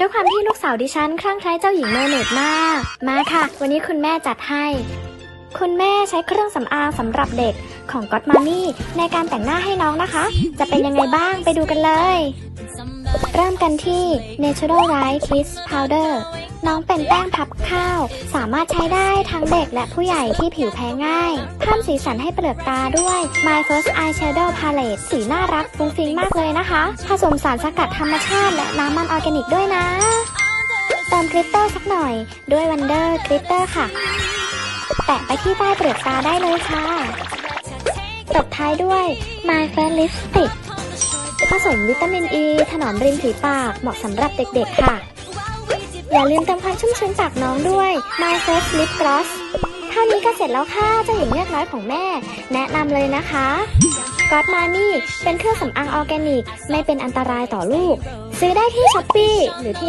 ด้วยความที่ลูกสาวดิฉันคลั่งไคล้เจ้าหญิงเมอร์เมดมาก มาค่ะ วันนี้คุณแม่จัดให้ คุณแม่ใช้เครื่องสำอางสำหรับเด็กของก็อตมามี่ในการแต่งหน้าให้น้องนะคะ จะเป็นยังไงบ้างไปดูกันเลย กันที่ Natural Light Kiss Powder น้องเป็นแป้งพับข้าว สามารถใช้ได้ทั้งเด็กและผู้ใหญ่ที่ผิวแพ้ง่ายเพิ่มสีสันให้เปลือกตาด้วย My First Eyeshadow Palette สีน่ารักฟุ้งฟิ้งมากเลยนะคะ ผสมสารสกัดธรรมชาติและน้ำมันออร์แกนิกด้วยนะ เติมกลิตเตอร์สักหน่อย ด้วย Wonder Glitter ค่ะ แปะไปที่ใต้เปลือกตาได้เลยค่ะ ตบท้ายด้วย My Fair Lipstick ผสมวิตามินอ e, ีถนอมริมฝีปาก เหมาะสำหรับเด็กๆค่ะ อย่าลืมเติมความชุ่มชื้นจากน้องด้วย My First Lip Gloss เท่านี้ก็เสร็จแล้วค่ะเจ้าหญิงเลือกน้อยของแม่ แนะนำเลยนะคะ God Money เป็นเครื่องสำอางออร์แกนิก ไม่เป็นอันตรายต่อลูก ซื้อได้ที่ช้อปปีหรือที่